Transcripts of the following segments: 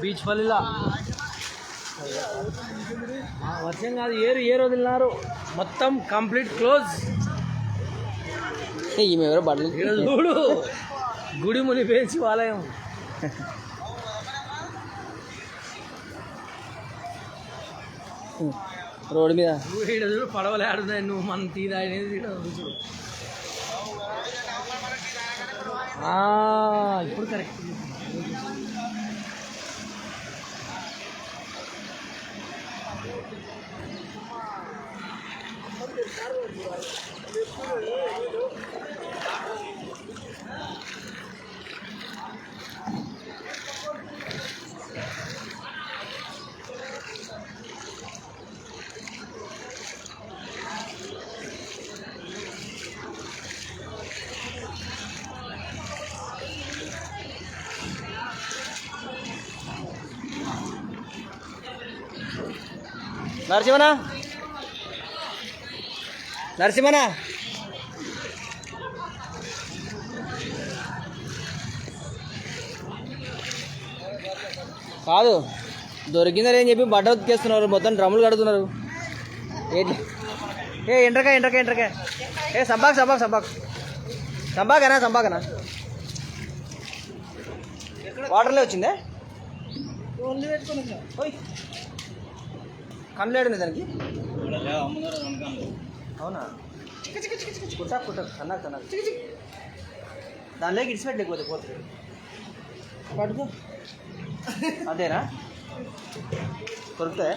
Beach పల్లిలా? వర్షం కాదు ఏరు ఏరు వదిలినారు మొత్తం కంప్లీట్ క్లోజ్. ఈమె ఎవరో బట్టలు చూడు గుడి మునిపేసి ఆలయం. రోడ్డు మీద. ఇక్కడ పడవలు ఆడున్నాయి నువ్వు మన టీ తాగినది ఇప్పుడు కరెక్ట్ నరసింహనా? నరసింహనా? కాదు దొరికిందని చెప్పి బట్ట ఉతికేస్తున్నారు మొత్తం డ్రమ్ములు కడుతున్నారు ఏంటి? ఏ ఎండ్రకాయ ఎండ్రకాయ ఎండ్రకాయ. ఏ సంబాక్ సంబాక్ సంబాక్ సంబాకనా సంబాకనా వాటర్లే వచ్చిందే? ఏడుంది దానికి. అవునా? కుట్టా కుట్ట కన్నాక కన్నా దానిలోకి ఇడిచిపెట్టి లేకపోతే పోతుంది పట్టుకో అదేనా? కొరుకుతాయా?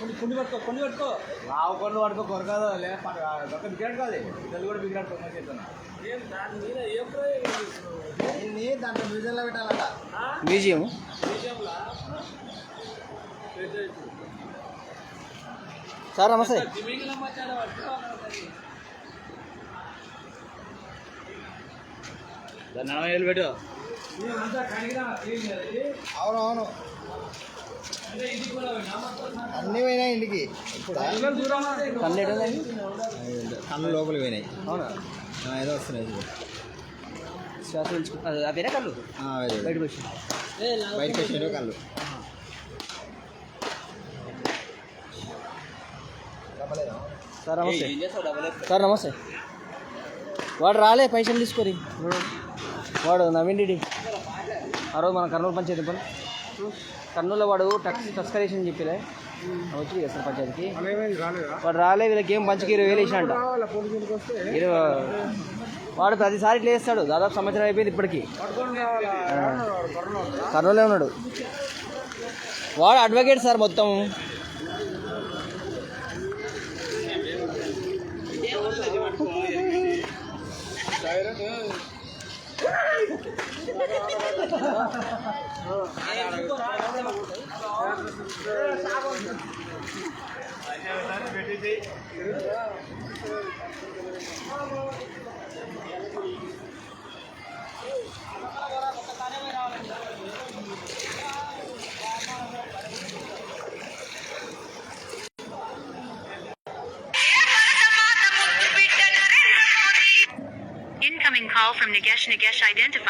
కొన్ని పట్టుకో కొన్ని పట్టుకో. రావు కొన్ని పట్టుకో కొరకాదు లే ఒక బిగ్రాడు కాదు ఇద్దరు కూడా బిగ్రాడు కొన్న చేస్తున్నా దాంట్లో మ్యూజియంలో పెట్టాలంట. మ్యూజియం? సార్ నమస్తే. దాన్ని నలభై వేలు పెట్టు. అవునవును. అన్నీ పోయినాయి ఇంటికి. ఇప్పుడు? కళ్ళు ఎటుందండి కళ్ళు లోపలికి పోయినాయి. అవునా? ఏదో వస్తున్నాయి. శ్వాస అవేనా కళ్ళు? ఆ, వెరీ గుడ్. బయటకు వచ్చి. బయటకు వచ్చినాయి కళ్ళు. సార్ నమస్తే. సార్ నమస్తే. వాడు రాలే పైసలు తీసుకొని. వాడు నవీన్ డిడి ఆ రోజు మన కర్నూలు పంచాయతీ పని. కర్నూలులో వాడు టక్స్ టస్కరేషన్ అని చెప్పిలే. వచ్చి కదా సార్ పంచాయతీకి. వాడు రాలే వీళ్ళకి ఏం పంచకి ఇరవై వేలు వేసినంట ఇరవై వాడు ప్రతిసారి ఇట్లా వేస్తాడు దాదాపు సంవత్సరం అయిపోయింది ఇప్పటికి. కర్నూలే ఉన్నాడు. వాడు అడ్వకేట్ సార్ మొత్తం. বেটি call from Nagesh Nagesh identified.